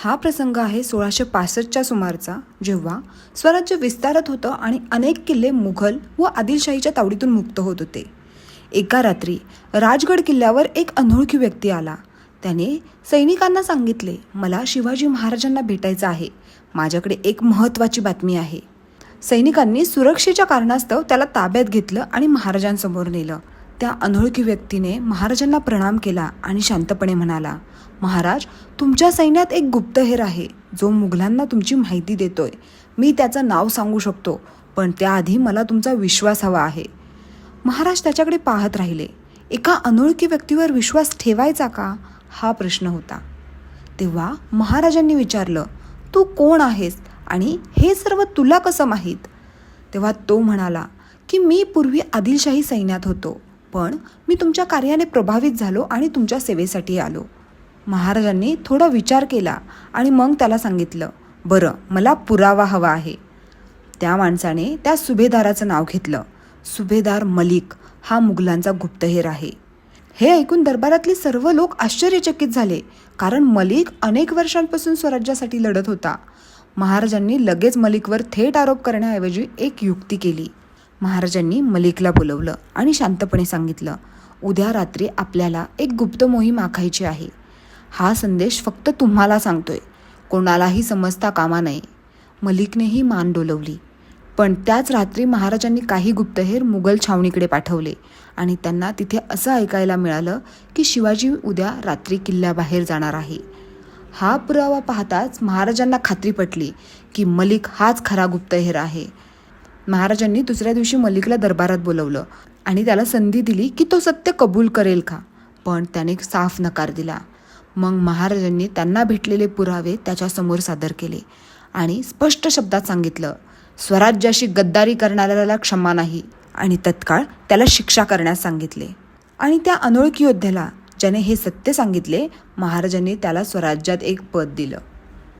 हा प्रसंग आहे सोळाशे पासष्टच्या सुमारचा जेव्हा स्वराज्य विस्तारत होतं आणि अनेक किल्ले मुघल व आदिलशाहीच्या तावडीतून मुक्त होत होते. एका रात्री राजगड किल्ल्यावर एक अनोळखी व्यक्ती आला. त्याने सैनिकांना सांगितले मला शिवाजी महाराजांना भेटायचं आहे. माझ्याकडे एक महत्त्वाची बातमी आहे. सैनिकांनी सुरक्षेच्या कारणास्तव त्याला ताब्यात घेतलं आणि महाराजांसमोर नेलं. त्या अनोळखी व्यक्तीने महाराजांना प्रणाम केला आणि शांतपणे म्हणाला महाराज तुमच्या सैन्यात एक गुप्तहेर आहे जो मुघलांना तुमची माहिती देतोय. मी त्याचं नाव सांगू शकतो पण त्याआधी मला तुमचा विश्वास हवा आहे. महाराज त्याच्याकडे पाहत राहिले. एका अनोळखी व्यक्तीवर विश्वास ठेवायचा का? हा प्रश्न होता. तेव्हा महाराजांनी विचारलं तू कोण आहेस आणि हे सर्व तुला कसं माहीत? तेव्हा तो म्हणाला की मी पूर्वी आदिलशाही सैन्यात होतो. पण मी तुमच्या कार्याने प्रभावित झालो आणि तुमच्या सेवेसाठी आलो. महाराजांनी थोडा विचार केला आणि मग त्याला सांगितलं बरं मला पुरावा हवा आहे. त्या माणसाने त्या सुभेदाराचं नाव घेतलं. सुभेदार मलिक हा मुघलांचा गुप्तहेर आहे. हे ऐकून दरबारातले सर्व लोक आश्चर्यचकित झाले कारण मलिक अनेक वर्षांपासून स्वराज्यासाठी लढत होता. महाराजांनी लगेच मलिकवर थेट आरोप करण्याऐवजी एक युक्ती केली. महाराजांनी मलिकला बोलवलं आणि शांतपणे सांगितलं उद्या रात्री आपल्याला एक गुप्त मोहीम आखायची आहे. हा संदेश फक्त तुम्हाला सांगतोय. कोणालाही समजता कामा नये. मलिकनेही मान डोलवली. पण त्याच रात्री महाराजांनी काही गुप्तहेर मुघल छावणीकडे पाठवले आणि त्यांना तिथे असं ऐकायला मिळालं की शिवाजी उद्या रात्री किल्ल्याबाहेर जाणार आहे. हा पुरावा पाहताच महाराजांना खात्री पटली की मलिक हाच खरा गुप्तहेर आहे. महाराजांनी दुसऱ्या दिवशी मलिकला दरबारात बोलवलं आणि त्याला संधी दिली की तो सत्य कबूल करेल का. पण त्याने साफ नकार दिला. मग महाराजांनी त्यांना भेटलेले पुरावे त्याच्यासमोर सादर केले आणि स्पष्ट शब्दात सांगितलं स्वराज्याशी गद्दारी करणाऱ्याला क्षमा नाही. आणि तत्काळ त्याला शिक्षा करण्यास सांगितले. आणि त्या अनोळखी योद्ध्याला ज्याने हे सत्य सांगितले महाराजांनी त्याला स्वराज्यात एक पद दिलं.